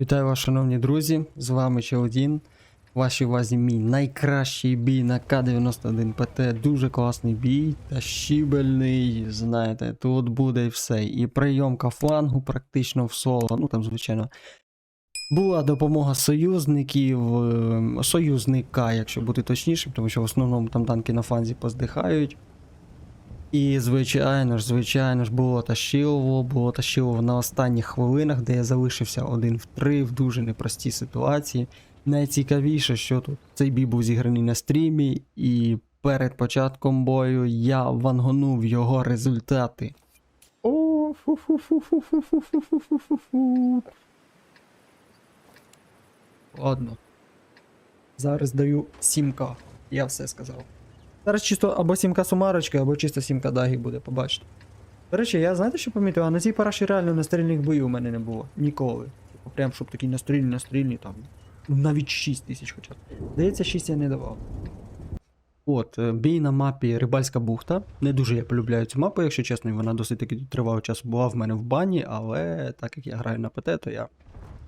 Вітаю вас, шановні друзі! З вами Челдін. Вашій увазі мій найкращий бій на К-91 ПТ. Дуже класний бій та щібельний. Знаєте, тут буде і все. І прийомка флангу практично в соло. Ну там, звичайно, була допомога союзників, е, союзника, якщо бути точнішим, тому що в основному там танки на фланзі поздихають. І, звичайно ж, звичайно ж, було тащилово, було тащилово на останніх хвилинах, де я залишився один в три в дуже непростій ситуації. Найцікавіше, що тут цей бій був зіграний на стрімі, і перед початком бою я вангонув його результати. О, фу-фу-фу-фу-фу-фу-фу-фу-фу. Ладно. Зараз даю 7к. Я все сказав. Зараз чисто або сімка сумарочка, або чисто сімка дагі буде, побачите. До речі, я знаєте, що помітив? А на цій параші реально настрільних боїв у мене не було. Ніколи. Типу, прям щоб такі настрільні, настрільні там. Ну, навіть 6 тисяч хоча б. Здається, 6 я не давав. От, е, бій на мапі Рибальська бухта. Не дуже я полюбляю цю мапу, якщо чесно, вона досить таки тривалий час була в мене в бані, але так як я граю на ПТ, то я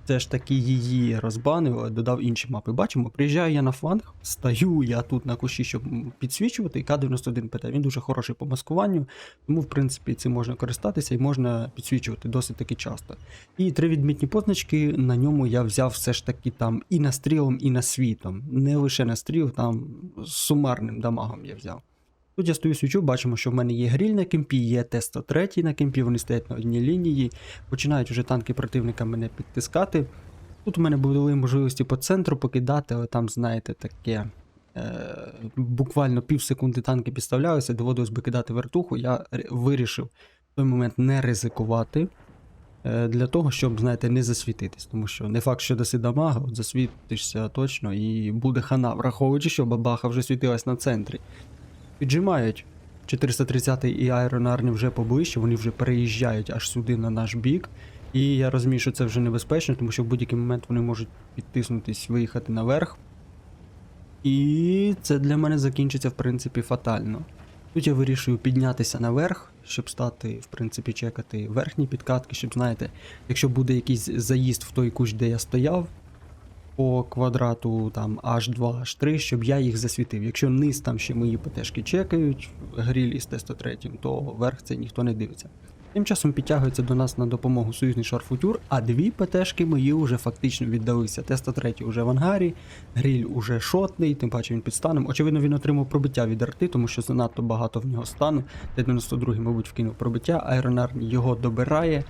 все ж таки її розбанив, додав інші мапи. Бачимо, приїжджаю я на фланг, стаю я тут на кущі, щоб підсвічувати, і К-91 ПТ. Він дуже хороший по маскуванню, тому в принципі цим можна користатися і можна підсвічувати досить таки часто. І три відмітні позначки на ньому я взяв все ж таки там і настрілом, і насвітом. Не лише настріл, там з сумарним дамагом я взяв. Тут я стою свічу, бачимо, що в мене є гріль на кемпі, є Т-103 на кемпі, вони стоять на одній лінії. Починають вже танки противника мене підтискати. Тут у мене були можливості по центру покидати, але там, знаєте, таке. Е, буквально пів секунди танки підставлялися, доводилось би кидати вертуху. Я вирішив в той момент не ризикувати. е, Для того, щоб, знаєте, не засвітитись, тому що не факт, що даси дамага, от засвітишся точно і буде хана, враховуючи, що бабаха вже світилась на центрі. Піджимають 430 і аеронарні вже поближче, вони вже переїжджають аж сюди на наш бік. І я розумію, що це вже небезпечно, тому що в будь-який момент вони можуть підтиснутись, виїхати наверх. І це для мене закінчиться, в принципі, фатально. Тут я вирішую піднятися наверх, щоб стати, в принципі, чекати верхні підкатки, щоб, знаєте, якщо буде якийсь заїзд в той кущ, де я стояв, по квадрату там H2, H3, щоб я їх засвітив. Якщо низ там ще мої ПТшки чекають, гріль із Т-103, то верх це ніхто не дивиться. Тим часом підтягується до нас на допомогу союзний шарфутюр, а дві ПТшки мої вже фактично віддалися. Т-103 вже в ангарі, гріль уже шотний, тим паче він під станом. Очевидно, він отримав пробиття від арти, тому що занадто багато в нього стану. Т-92, мабуть, вкинув пробиття, аеронарні його добирає.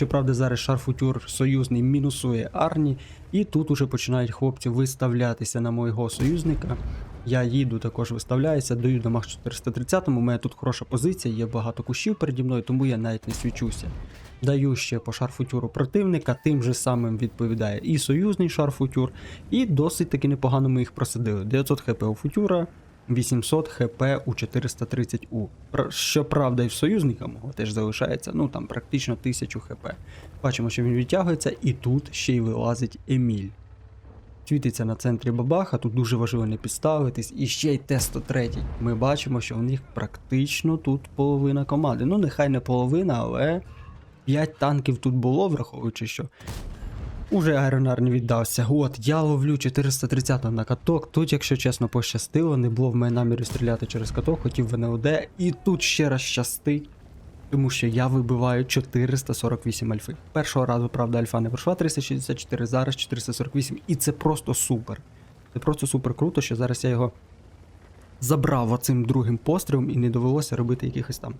Щоправда, зараз шарфутюр союзний мінусує Арні, і тут уже починають хлопці виставлятися на мого союзника. Я їду, також виставляюся, даю дамаг 430 у мене тут хороша позиція, є багато кущів переді мною, тому я навіть не свічуся. Даю ще по шарфутюру противника, тим же самим відповідає і союзний шарфутюр, і досить таки непогано ми їх просадили. 900 хп у футюра, 800 хп у 430У. Щоправда, і в союзника мого теж залишається, ну там практично 1000 хп. Бачимо, що він відтягується, і тут ще й вилазить Еміль. Світиться на центрі бабаха, тут дуже важливо не підставитись. І ще й Т-103. Ми бачимо, що у них практично тут половина команди. Ну, нехай не половина, але 5 танків тут було, враховуючи, що Уже аеронар не віддався. От, я ловлю 430 на каток. Тут, якщо чесно, пощастило, не було в мене наміру стріляти через каток, хотів в НЛД, і тут ще раз щастить. Тому що я вибиваю 448 альфи. Першого разу, правда, альфа не пройшла 364, зараз 448, і це просто супер. Це просто супер круто, що зараз я його забрав оцим другим пострілом і не довелося робити якихось там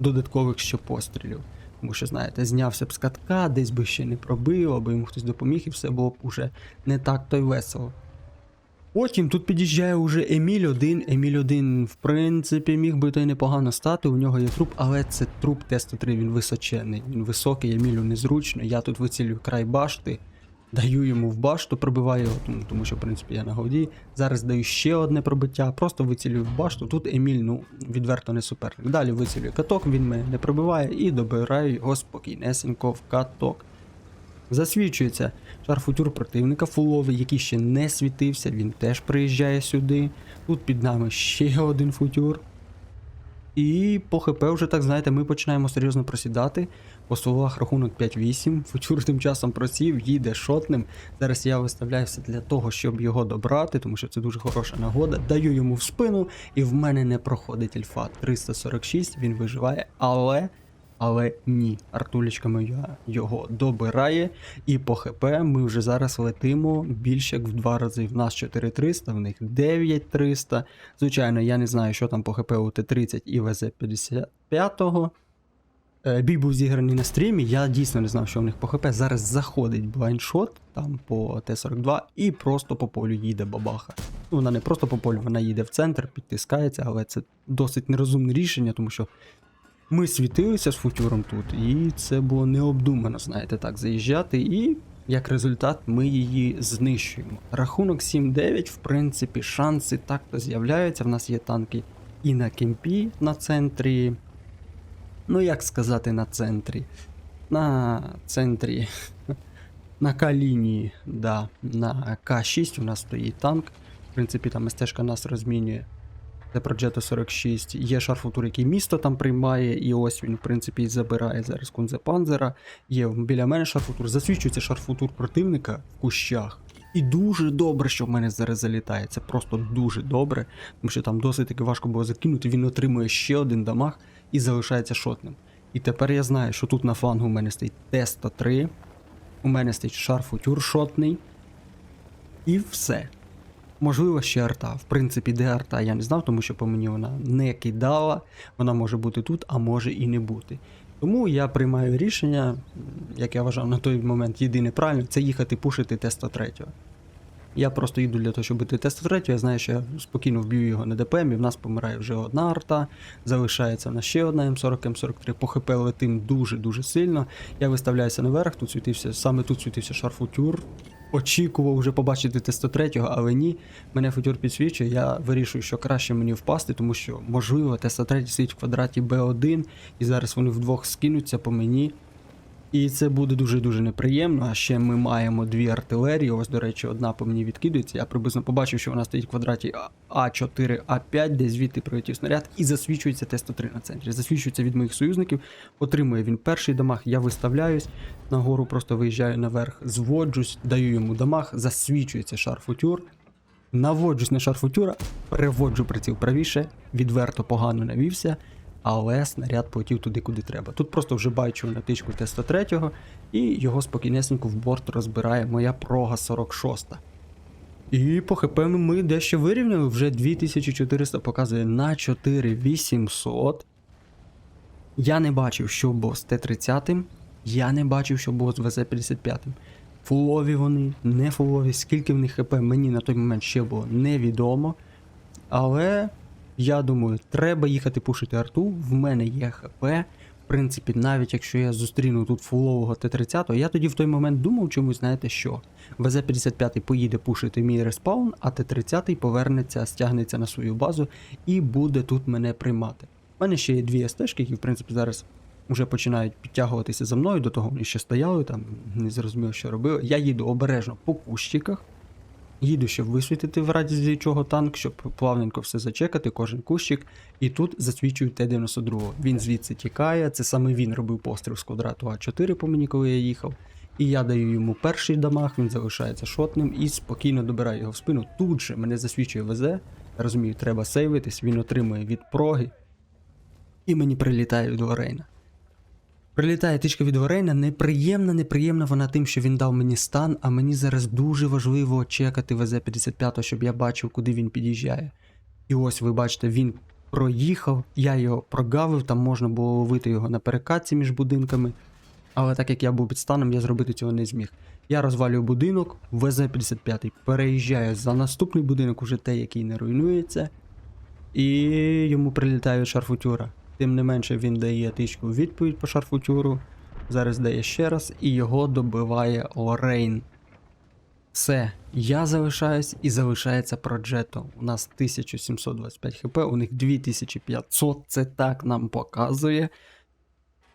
додаткових ще пострілів. Тому що, знаєте, знявся б з катка, десь би ще не пробив, або йому хтось допоміг, і все було б уже не так то й весело. Потім тут під'їжджає уже Еміль 1. Еміль 1, в принципі, міг би той непогано стати. У нього є труп, але це труп Т-103, він височений, він високий, Емілю незручно. Я тут вицілюю край башти, даю йому в башту, пробиваю його, тому, тому що, в принципі, я на голді. Зараз даю ще одне пробиття, просто вицілюю в башту. Тут Еміль, ну, відверто не суперник. Далі вицілюю каток, він мене не пробиває і добираю його спокійнесенько в каток. Засвідчується шарфутюр противника фуловий, який ще не світився, він теж приїжджає сюди. Тут під нами ще один футюр. І по ХП вже так знаєте, ми починаємо серйозно просідати. По словах рахунок 5-8. Футюр тим часом просів, їде шотним. Зараз я виставляю все для того, щоб його добрати, тому що це дуже хороша нагода. Даю йому в спину, і в мене не проходить альфа 346, він виживає, але. Але ні, артулечка моя його добирає, і по ХП ми вже зараз летимо більше як в два рази. В нас 4300, в них 9300. Звичайно, я не знаю, що там по ХП у Т-30 і ВЗ-55. Е, Бій був зіграний на стрімі, я дійсно не знав, що в них по ХП. Зараз заходить блайндшот там по Т-42 і просто по полю їде бабаха. Ну, вона не просто по полю, вона їде в центр, підтискається, але це досить нерозумне рішення, тому що ми світилися з футюром тут, і це було необдумано, знаєте, так, заїжджати, і як результат ми її знищуємо. Рахунок 7-9, в принципі, шанси так-то з'являються. В нас є танки і на кемпі на центрі. Ну, як сказати, на центрі. На центрі. На К-лінії, да. На К6 у нас стоїть танк. В принципі, там стежка нас розмінює. Це Progetto 46. Є шарфутур, який місто там приймає, і ось він, в принципі, забирає зараз Кунзе Панзера. Є біля мене шарфутур. Засвідчується шарфутур противника в кущах. І дуже добре, що в мене зараз залітає. Це просто дуже добре, тому що там досить таки важко було закинути. Він отримує ще один дамаг і залишається шотним. І тепер я знаю, що тут на флангу у мене стоїть Т-103, у мене стоїть шарфутюр шотний. І все. Можливо, ще арта. В принципі, де арта, я не знав, тому що по мені вона не кидала. Вона може бути тут, а може і не бути. Тому я приймаю рішення, як я вважав на той момент єдине правильне, це їхати пушити Т-103. Я просто їду для того, щоб бити Т-103, я знаю, що я спокійно вб'ю його на ДПМ, і в нас помирає вже одна арта, залишається в нас ще одна М40, М43. По ХП летим дуже-дуже сильно. Я виставляюся наверх, тут світився, саме тут світився шарфутюр. Очікував вже побачити Т-103, але ні. Мене футюр підсвічує, я вирішую, що краще мені впасти, тому що, можливо, Т-103 сидить в квадраті Б1, і зараз вони вдвох скинуться по мені. І це буде дуже-дуже неприємно. А ще ми маємо дві артилерії. Ось, до речі, одна по мені відкидується. Я приблизно побачив, що вона стоїть в квадраті А4, А5, де звідти прилетів снаряд, і засвічується Т-103 на центрі. Засвічується від моїх союзників. Отримує він перший дамаг, я виставляюсь. Нагору просто виїжджаю наверх, зводжусь, даю йому дамаг, засвічується шарфутюр. Наводжусь на шарфутюра, переводжу приціл правіше, відверто погано навівся, але снаряд полетів туди, куди треба. Тут просто вже бачу натичку Т-103 і його спокійнесенько в борт розбирає моя прога 46. І по ХП ми дещо вирівняли, вже 2400 показує на 4800. Я не бачив, що було з Т-30, я не бачив, що було з ВЗ-55. Фулові вони, не фулові, скільки в них ХП мені на той момент ще було невідомо. Але я думаю, треба їхати пушити арту. В мене є ХП. В принципі, навіть якщо я зустріну тут фулового Т-30, я тоді в той момент думав чомусь, знаєте що? ВЗ-55 поїде пушити мій респаун, а Т-30 повернеться, стягнеться на свою базу і буде тут мене приймати. У мене ще є дві СТ-шки, які, в принципі, зараз вже починають підтягуватися за мною, до того вони ще стояли, там не зрозуміло, що робили. Я їду обережно по кущиках. Їду, щоб висвітити в разі чого танк, щоб плавненько все зачекати, кожен кущик. І тут засвічую Т-92. Він звідси тікає. Це саме він робив постріл з квадрату А4 по мені, коли я їхав. І я даю йому перший дамаг, він залишається шотним і спокійно добираю його в спину. Тут же мене засвічує ВЗ. Розумію, треба сейвитись, він отримує від проги. І мені прилітає від Лорейна. Прилітає тичка від Ворейна, неприємна, неприємна вона тим, що він дав мені стан, а мені зараз дуже важливо чекати ВЗ-55, щоб я бачив, куди він під'їжджає. І ось ви бачите, він проїхав, я його прогавив, там можна було ловити його на перекатці між будинками. Але так як я був під станом, я зробити цього не зміг. Я розвалюю будинок, ВЗ-55 переїжджає за наступний будинок, уже той, який не руйнується, і йому прилітає шарфутюра. Тим не менше він дає тичку відповідь по шарфутюру. Зараз дає ще раз, і його добиває Лорейн. Все, я залишаюсь і залишається Проджето. У нас 1725 хп, у них 2500, це так нам показує.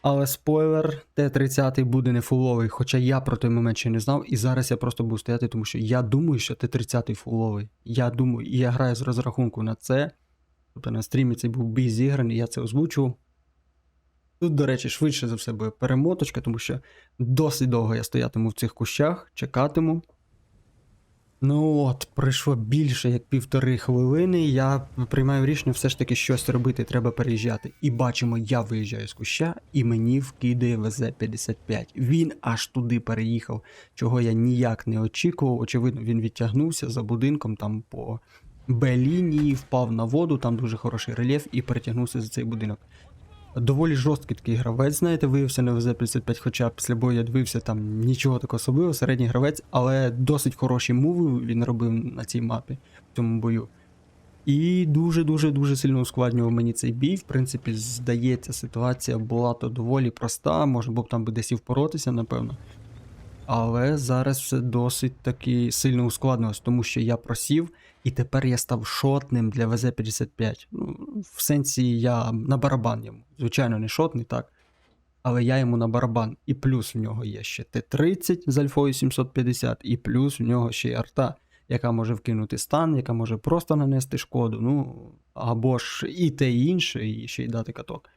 Але спойлер, Т-30 буде не фуловий, хоча я про той момент ще не знав, і зараз я просто буду стояти, тому що я думаю, що Т-30 фуловий. Я думаю, і я граю з розрахунку на це. Тобто на стрімі цей був бій зіграний, я це озвучував. Тут, до речі, швидше за все буде перемоточка, тому що досить довго я стоятиму в цих кущах, чекатиму. Ну от, пройшло більше як півтори хвилини. Я приймаю рішення все ж таки щось робити, треба переїжджати. І бачимо, я виїжджаю з куща, і мені вкидає ВЗ-55. Він аж туди переїхав, чого я ніяк не очікував. Очевидно, він відтягнувся за будинком там по Б-лінії, впав на воду, там дуже хороший рельєф, і перетягнувся за цей будинок. Доволі жорсткий такий гравець, знаєте, виявився на ВЗ-55, хоча після бою я дивився там нічого такого особливого, середній гравець, але досить хороші муви він робив на цій мапі в цьому бою. І дуже-дуже дуже сильно ускладнював мені цей бій. В принципі, здається, ситуація була то доволі проста, можна було б там би десь і впоротися, напевно. Але зараз все досить таки сильно ускладнилось, тому що я просів, і тепер я став шотним для ВЗ-55. Ну, в сенсі я на барабан йому. Звичайно, не шотний, так. Але я йому на барабан. І плюс в нього є ще Т-30 з альфою 750, і плюс в нього ще й арта, яка може вкинути стан, яка може просто нанести шкоду. Ну, або ж і те і інше, і ще й дати каток.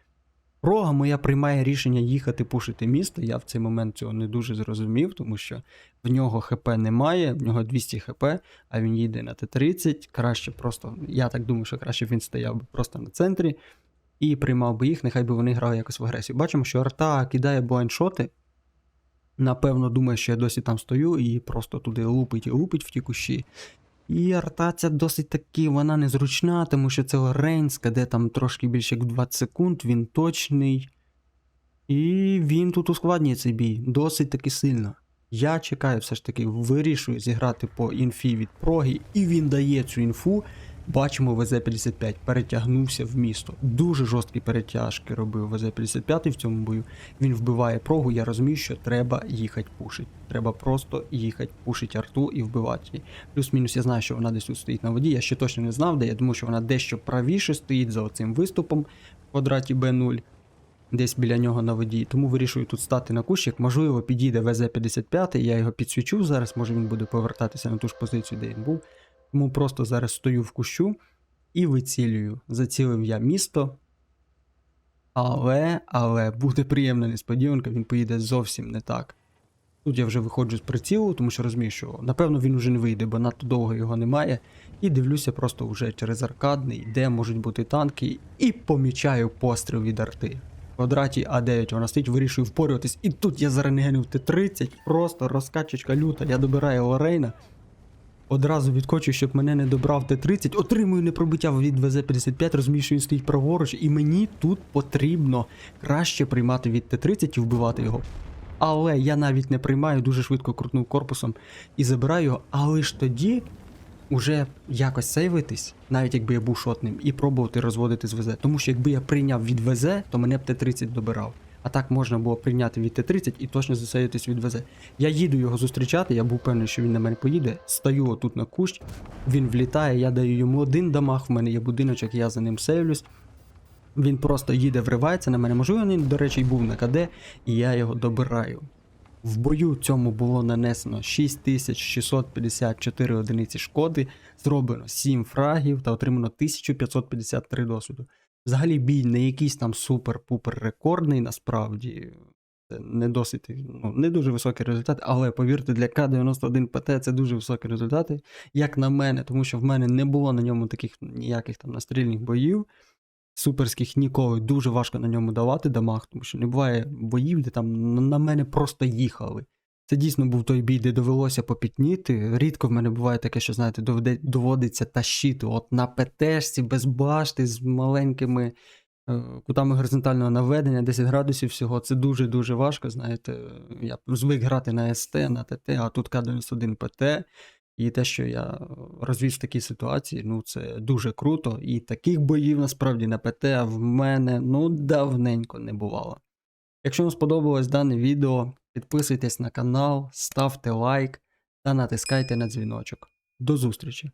Прога моя приймає рішення їхати пушити місто. Я в цей момент цього не дуже зрозумів, тому що в нього ХП немає, в нього 200 ХП, а він їде на Т-30. Краще просто, я так думаю, що краще він стояв би просто на центрі і приймав би їх, нехай би вони грали якось в агресію. Бачимо, що арта кидає блайндшоти. Напевно, думає, що я досі там стою і просто туди лупить і лупить в ті кущі. І арта ця досить таки, вона незручна, тому що це Лоренська, де там трошки більше як 20 секунд, він точний. І він тут ускладнює цей бій досить таки сильно. Я чекаю, все ж таки, вирішую зіграти по інфі від проги, і він дає цю інфу. Бачимо, ВЗ-55 перетягнувся в місто. Дуже жорсткі перетяжки робив ВЗ-55 в цьому бою. Він вбиває прогу. Я розумію, що треба їхати пушить. Треба просто їхати пушить арту і вбивати її. Плюс-мінус я знаю, що вона десь тут стоїть на воді. Я ще точно не знав, де я думаю, що вона дещо правіше стоїть за оцим виступом в квадраті Б0. Десь біля нього на воді, тому вирішую тут стати на кущик. Можливо, підійде ВЗ-55, я його підсвічу зараз, може він буде повертатися на ту ж позицію, де він був. Тому просто зараз стою в кущу і вицілюю. Зацілив я місто. Але, але буде приємна несподіванка, він поїде зовсім не так. Тут я вже виходжу з прицілу, тому що розумію, що напевно він вже не вийде, бо надто довго його немає. І дивлюся просто вже через аркадний, де можуть бути танки, і помічаю постріл від арти. В квадраті А9 вона стоїть, вирішую впорюватись. І тут я заренегенив Т-30, просто розкачечка люта, я добираю Лорейна. Одразу відкочу, щоб мене не добрав Т-30, отримую непробиття від ВЗ-55, розумію, що він стоїть праворуч, і мені тут потрібно краще приймати від Т-30 і вбивати його. Але я навіть не приймаю, дуже швидко крутнув корпусом і забираю його, але ж тоді уже якось сейвитись, навіть якби я був шотним, і пробувати розводити з ВЗ. Тому що якби я прийняв від ВЗ, то мене б Т-30 добирав. А так можна було прийняти від Т-30 і точно засеятись від ВЗ. Я їду його зустрічати, я був певний, що він на мене поїде. Стою отут на кущ, він влітає, я даю йому один дамаг, в мене є будиночок, я за ним сейвлюсь. Він просто їде, вривається на мене. Можливо, він, до речі, був на КД, і я його добираю. В бою цьому було нанесено 6654 одиниці шкоди, зроблено 7 фрагів та отримано 1553 досвіду. Взагалі бій не якийсь там супер-пупер рекордний, насправді. Це не досить, ну, не дуже високий результат, але повірте, для К91 ПТ це дуже високі результати, як на мене, тому що в мене не було на ньому таких ніяких там настрільних боїв. Суперських ніколи дуже важко на ньому давати дамаг, тому що не буває боїв, де там на- мене просто їхали. Це дійсно був той бій, де довелося попітніти. Рідко в мене буває таке, що, знаєте, доводиться тащити от на ПТшці без башти з маленькими е, кутами горизонтального наведення, 10 градусів всього. Це дуже-дуже важко. Знаєте, я звик грати на СТ, на ТТ, а тут К91 ПТ. І те, що я розвіз в такій ситуації, ну це дуже круто. І таких боїв насправді на ПТ в мене ну давненько не бувало. Якщо вам сподобалось дане відео, підписуйтесь на канал, ставте лайк та натискайте на дзвіночок. До зустрічі!